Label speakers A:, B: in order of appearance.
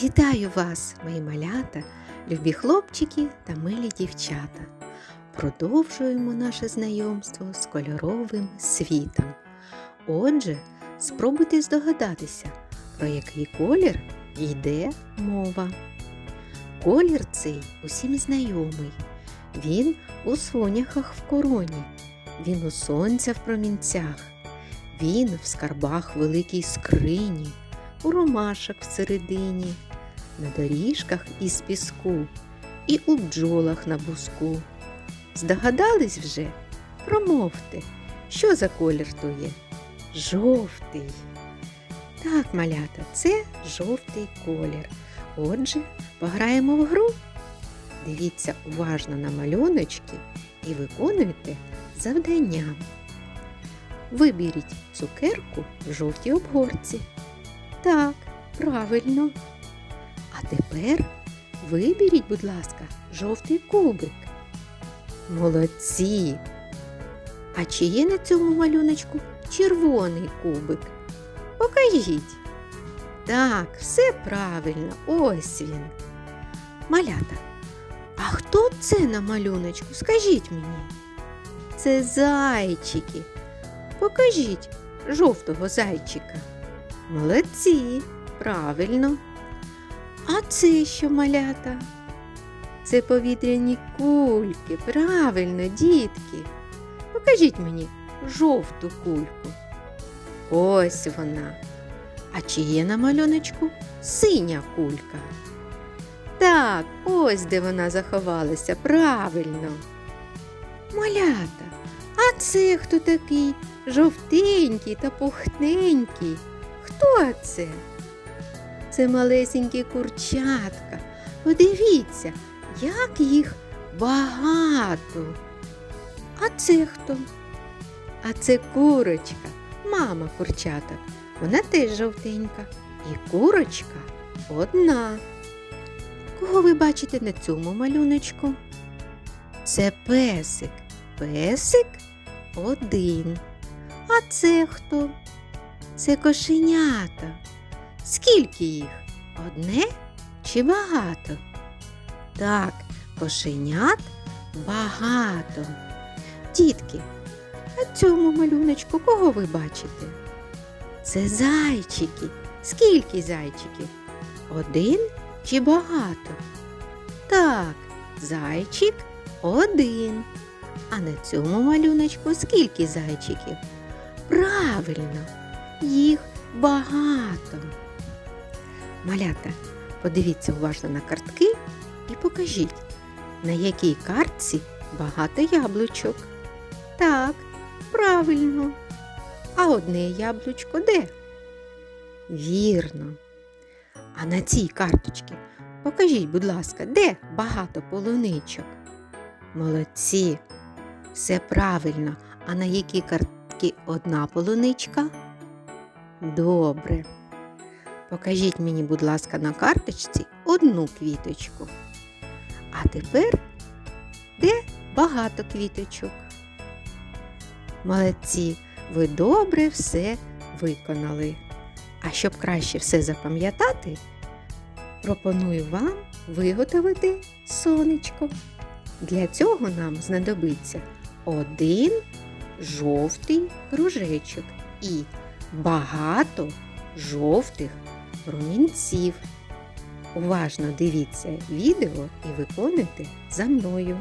A: Вітаю вас, мої малята, любі хлопчики та милі дівчата. Продовжуємо наше знайомство з кольоровим світом. Отже, спробуйте здогадатися, про який колір йде мова. Колір цей усім знайомий. Він у соняхах в короні, він у сонця в промінцях, він в скарбах великій скрині, у ромашок всередині, на доріжках із піску і у бджолах на буску. Здогадались вже? Промовте, що за колір то є? Жовтий. Так, малята, це жовтий колір. Отже, пограємо в гру. Дивіться уважно на малюночки і виконуйте завдання. Виберіть цукерку в жовтій обгорці. Так, правильно. А тепер виберіть, будь ласка, жовтий кубик. Молодці. А чи є на цьому малюночку червоний кубик? Покажіть. Так, все правильно, ось він. Малята. А хто це на малюночку? Скажіть мені. Це зайчики. Покажіть жовтого зайчика. Молодці, правильно. А це що малята? Це повітряні кульки. Правильно, дітки. Покажіть мені жовту кульку. Ось вона. А чи є на малюночку синя кулька? Так, ось де вона заховалася, правильно. Малята, а це хто такий жовтенький та пухненький? Хто це? Це малесенькі курчатка. Подивіться, як їх багато. А це хто? А це курочка, мама курчаток. Вона теж жовтенька. І курочка одна. Кого ви бачите на цьому малюночку? Це песик. Песик один. А це хто? Це кошенята. Скільки їх? Одне чи багато? Так, кошенят багато. Дітки, на цьому малюночку кого ви бачите? Це зайчики. Скільки зайчиків? Один чи багато? Так, зайчик один. А на цьому малюночку скільки зайчиків? Правильно, їх багато. Малята, подивіться уважно на картки і покажіть, на якій картці багато яблучок. Так, правильно. А одне яблучко де? Вірно. А на цій карточці покажіть, будь ласка, де багато полуничок? Молодці. Все правильно. А на якій картці одна полуничка? Добре. Покажіть мені, будь ласка, на карточці одну квіточку. А тепер де багато квіточок? Молодці, ви добре все виконали. А щоб краще все запам'ятати, пропоную вам виготовити сонечко. Для цього нам знадобиться один жовтий кружечок і багато жовтих промінців. Уважно дивіться відео і виконуйте за мною.